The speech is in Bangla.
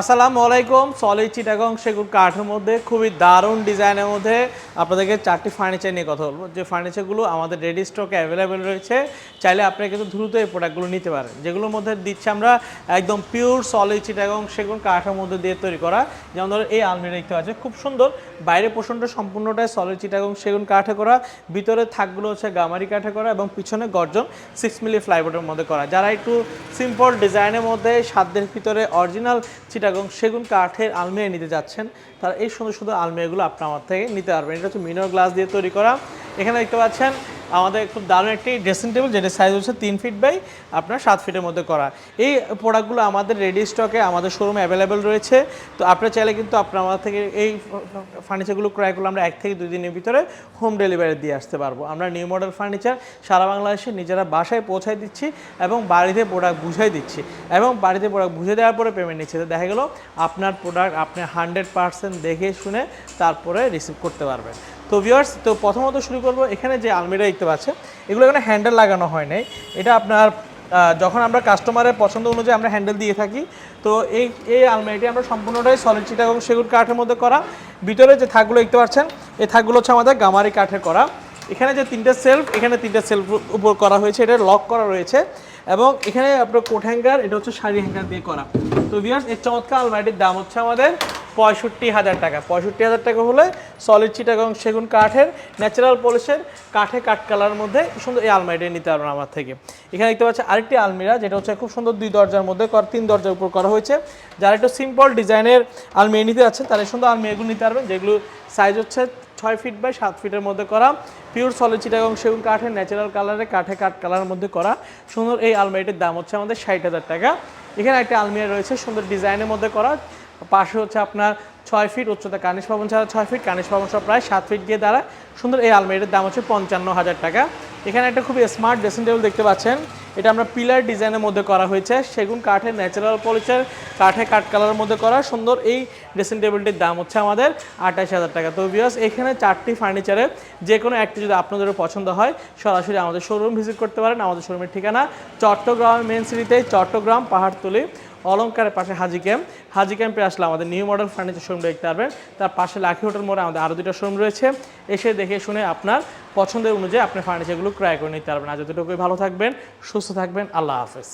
আসসালামু আলাইকুম সলিড চিটাগং সেগুন কাঠের মধ্যে খুবই দারুণ ডিজাইনের মধ্যে আপনাদেরকে চারটি ফার্নিচার নিয়ে কথা বলব। যে ফার্নিচারগুলো আমাদের রেডি স্টকে অ্যাভেলেবেল রয়েছে, চাইলে আপনারা কিন্তু দ্রুত এই প্রোডাক্টগুলো নিতে পারেন। যেগুলোর মধ্যে দিচ্ছি আমরা একদম পিওর সলিড চিটাগং সেগুন কাঠের মধ্যে দিয়ে তৈরি করা। যেমন ধরো এই আলমিরা দেখতে পাচ্ছে, খুব সুন্দর। বাইরে পোষণটা সম্পূর্ণটাই সলিড চিটাগং সেগুন কাঠে করা। ভিতরে থাকগুলো হচ্ছে গামারি কাঠে করা এবং পিছনে গর্জন সিক্স মিলি ফ্লাইবোর্ডের মধ্যে করা। যারা একটু সিম্পল ডিজাইনের মধ্যে সাধ্যের ভিতরে অরিজিনাল চিটাগং সেগুন কাঠের আলমিরা নিতে যাচ্ছেন। তারা এই সুন্দর সুন্দর আলমিরাগুলো আপনার আমার থেকে নিতে পারবেন। এটা হচ্ছে মিনার গ্লাস দিয়ে তৈরি করা। এখানে দেখতে পাচ্ছেন আমাদের খুব দারুণ একটি ড্রেসিং টেবিল যেটার সাইজ হচ্ছে তিন ফিট বাই আপনার সাত ফিটের মধ্যে করা। এই প্রোডাক্টগুলো আমাদের রেডি স্টকে আমাদের শোরুমে অ্যাভেলেবেল রয়েছে। তো আপনারা চাইলে কিন্তু আপনার আমাদের থেকে এই ফার্নিচারগুলো ক্রয় করলে আমরা এক থেকে দুই দিনের ভিতরে হোম ডেলিভারি দিয়ে আসতে পারব। আমরা নিউ মডেল ফার্নিচার সারা বাংলাদেশে নিজেরা বাসায় পৌঁছায় দিচ্ছি এবং বাড়িতে প্রোডাক্ট বুঝাই দিচ্ছি। এবং বাড়িতে প্রোডাক্ট বুঝে দেওয়ার পরে পেমেন্ট নিচ্ছে। তো দেখা গেল, আপনার প্রোডাক্ট আপনি হান্ড্রেড পার্সেন্ট দেখে শুনে তারপরে রিসিভ করতে পারবেন। তো ভিউয়ার্স তো প্রথমত শুরু করব এখানে যে আলমিরা দেখতে পাচ্ছেন এগুলো এখানে হ্যান্ডেল লাগানো হয় নাই। এটা আপনার যখন আমরা কাস্টমারের পছন্দ অনুযায়ী আমরা হ্যান্ডেল দিয়ে থাকি, তো এই এই আলমারিটি আমরা সম্পূর্ণটাই সলিড এবং সেগুন কাঠের মধ্যে করা। ভিতরে যে থাকগুলো দেখতে পাচ্ছেন, এই থাকগুলো হচ্ছে আমাদের গামারি কাঠের করা। এখানে যে তিনটে সেলফ এখানে তিনটে সেলফ উপর করা হয়েছে, এটা লক করা রয়েছে। এবং এখানে আপনার কোট হ্যাঙ্গার এটা হচ্ছে শাড়ি হ্যাঙ্গার দিয়ে করা। তো ভিউয়ার্স এর চমৎকার আলমারিটির দাম হচ্ছে আমাদের পঁয়ষট্টি হাজার টাকা। পঁয়ষট্টি হাজার টাকা হলে সলিড চিটাগং সেগুন কাঠের ন্যাচারাল পলিশের কাঠে কাঠ কালার মধ্যে সুন্দর এই আলমারিটা নিতে পারবেন আমার থেকে। এখানে দেখতে পাচ্ছি আরেকটি আলমিরা, যেটা হচ্ছে খুব সুন্দর দুই দরজার মধ্যে করা, তিন দরজার উপর করা হয়েছে। যারা একটু সিম্পল ডিজাইনের আলমিরা নিতে যাচ্ছেন, তারা সুন্দর আলমিরাগুলো নিতে পারবেন, যেগুলো সাইজ হচ্ছে ছয় ফিট বাই সাত ফিটের মধ্যে করা। পিওর সলিড চিটাগং সেগুন কাঠের ন্যাচারাল কালারে কাঠে কাঠ কালারের মধ্যে করা। সুন্দর এই আলমারিটির দাম হচ্ছে আমাদের ষাট হাজার টাকা। এখানে একটা আলমিরা রয়েছে, সুন্দর ডিজাইনের মধ্যে করা। পাশে হচ্ছে আপনার ছয় ফিট উচ্চতা কানিশ ভবন ছাড়া ছয় ফিট কানিশ ভবন সহ প্রায় সাত ফিট গিয়ে দাঁড়ায়। সুন্দর এই আলমারিটার দাম হচ্ছে পঞ্চান্ন হাজার টাকা। এখানে একটা খুবই স্মার্ট ড্রেসিং টেবিল দেখতে পাচ্ছেন। এটা আমরা পিলার ডিজাইনের মধ্যে করা হয়েছে। সেগুন কাঠের ন্যাচারাল পলিচার কাঠে কাঠ কালারের মধ্যে করা। সুন্দর এই ড্রেসিং টেবিলটির দাম হচ্ছে আমাদের আঠাশ হাজার টাকা। তো বিয়াস এখানে চারটি ফার্নিচারের যে কোনো একটি যদি আপনাদের পছন্দ হয়, সরাসরি আমাদের শোরুম ভিজিট করতে পারেন। আমাদের শোরুমের ঠিকানা চট্টগ্রাম মেন সিটিতে চট্টগ্রাম পাহাড়তলি। অলঙ্কারের পাশে হাজি ক্যাম্প। হাজি ক্যাম্পে আসলে আমাদের নিউ মডেল ফার্নিচার শোরুম দেখতে পারবেন। তার পাশে লাখি হোটেল মোড়ে আমাদের আরও দুটো শোরুম রয়েছে। এসে দেখে শুনে আপনার পছন্দের অনুযায়ী আপনি ফার্নিচারগুলো ক্রয় করে নিতে পারবেন। আজ যতটুকুই ভালো থাকবেন, সুস্থ থাকবেন। আল্লাহ হাফেজ।